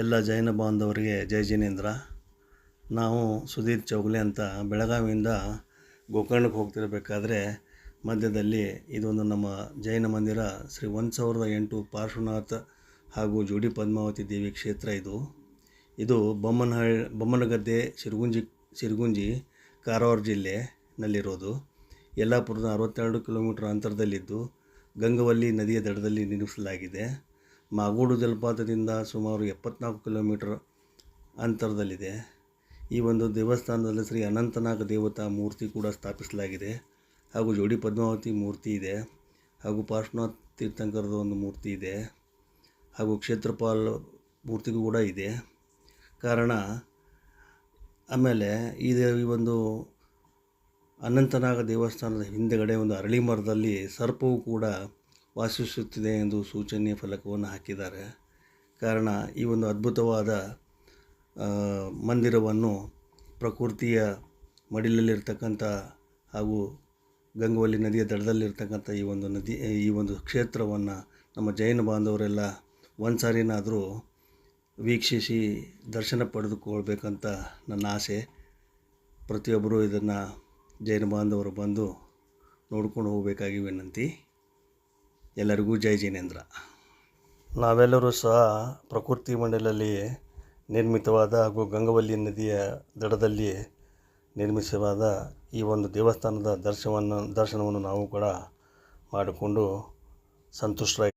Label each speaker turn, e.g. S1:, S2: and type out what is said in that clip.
S1: ಎಲ್ಲ ಜೈನ ಬಾಂಧವರಿಗೆ ಜೈ ಜಿನೇಂದ್ರ. ನಾವು ಸುಧೀರ್ ಚೌಗಲೆ ಅಂತ ಬೆಳಗಾವಿಯಿಂದ ಗೋಕರ್ಣಕ್ಕೆ ಹೋಗ್ತಿರಬೇಕಾದ್ರೆ ಮಧ್ಯದಲ್ಲಿ ಇದೊಂದು ನಮ್ಮ ಜೈನ ಮಂದಿರ ಶ್ರೀ ಒಂದು ಸಾವಿರದ ಎಂಟು ಪಾರ್ಶ್ವನಾಥ ಹಾಗೂ ಜೋಡಿ ಪದ್ಮಾವತಿ ದೇವಿ ಕ್ಷೇತ್ರ ಇದು. ಇದು ಬೊಮ್ಮನಹಳ್ಳಿ, ಬೊಮ್ಮನಗದ್ದೆ ಸಿರಗುಂಜಿ ಶಿರಗುಂಜಿ, ಕಾರವಾರ ಜಿಲ್ಲೆನಲ್ಲಿರೋದು. ಯಲ್ಲಾಪುರದ ಅರವತ್ತೆರಡು ಕಿಲೋಮೀಟ್ರ್ ಅಂತರದಲ್ಲಿದ್ದು ಗಂಗವಲ್ಲಿ ನದಿಯ ದಡದಲ್ಲಿ ನಿರ್ಮಿಸಲಾಗಿದೆ. ಮಾಗೋಡು ಜಲಪಾತದಿಂದ ಸುಮಾರು ಎಪ್ಪತ್ನಾಲ್ಕು ಕಿಲೋಮೀಟರ್ ಅಂತರದಲ್ಲಿದೆ. ಈ ಒಂದು ದೇವಸ್ಥಾನದಲ್ಲಿ ಶ್ರೀ ಅನಂತನಾಗ ದೇವತಾ ಮೂರ್ತಿ ಕೂಡ ಸ್ಥಾಪಿಸಲಾಗಿದೆ. ಹಾಗೂ ಜೋಡಿ ಪದ್ಮಾವತಿ ಮೂರ್ತಿ ಇದೆ. ಹಾಗೂ ಪಾರ್ಶ್ವನಾಥ್ ತೀರ್ಥಂಕರದ ಒಂದು ಮೂರ್ತಿ ಇದೆ. ಹಾಗೂ ಕ್ಷೇತ್ರಪಾಲ್ ಮೂರ್ತಿಗೂ ಕೂಡ ಇದೆ. ಕಾರಣ, ಆಮೇಲೆ ಇದು ಈ ಒಂದು ಅನಂತನಾಗ ದೇವಸ್ಥಾನದ ಹಿಂದೆಗಡೆ ಒಂದು ಅರಳಿ ಮರದಲ್ಲಿ ಸರ್ಪವು ಕೂಡ ವಾಸಿಸುತ್ತಿದೆ ಎಂದು ಸೂಚನೆಯ ಫಲಕವನ್ನು ಹಾಕಿದ್ದಾರೆ. ಕಾರಣ, ಈ ಒಂದು ಅದ್ಭುತವಾದ ಮಂದಿರವನ್ನು ಪ್ರಕೃತಿಯ ಮಡಿಲಲ್ಲಿರ್ತಕ್ಕಂಥ ಹಾಗೂ ಗಂಗವಲ್ಲಿ ನದಿಯ ದಡದಲ್ಲಿರ್ತಕ್ಕಂಥ ಈ ಒಂದು ನದಿ, ಈ ಒಂದು ಕ್ಷೇತ್ರವನ್ನು ನಮ್ಮ ಜೈನ ಬಾಂಧವರೆಲ್ಲ ಒಂದು ಸಾರಿನಾದರೂ ವೀಕ್ಷಿಸಿ ದರ್ಶನ ಪಡೆದುಕೊಳ್ಬೇಕಂತ ನನ್ನ ಆಸೆ. ಪ್ರತಿಯೊಬ್ಬರೂ ಇದನ್ನು ಜೈನ ಬಾಂಧವರು ಬಂದು ನೋಡ್ಕೊಂಡು ಹೋಗಬೇಕಾಗಿ ವಿನಂತಿ. ಎಲ್ಲರಿಗೂ ಜೈ ಜಿನೇಂದ್ರ. ನಾವೆಲ್ಲರೂ ಸಹ ಪ್ರಕೃತಿ ಮಂಡಲಲ್ಲಿ ನಿರ್ಮಿತವಾದ ಹಾಗೂ ಗಂಗವಲ್ಲಿ ನದಿಯ ದಡದಲ್ಲಿ ನಿರ್ಮಿಸವಾದ ಈ ಒಂದು ದೇವಸ್ಥಾನದ ದರ್ಶನವನ್ನು ದರ್ಶನವನ್ನು ನಾವು ಕೂಡ ಮಾಡಿಕೊಂಡು ಸಂತುಷ್ಟರಾಗಿ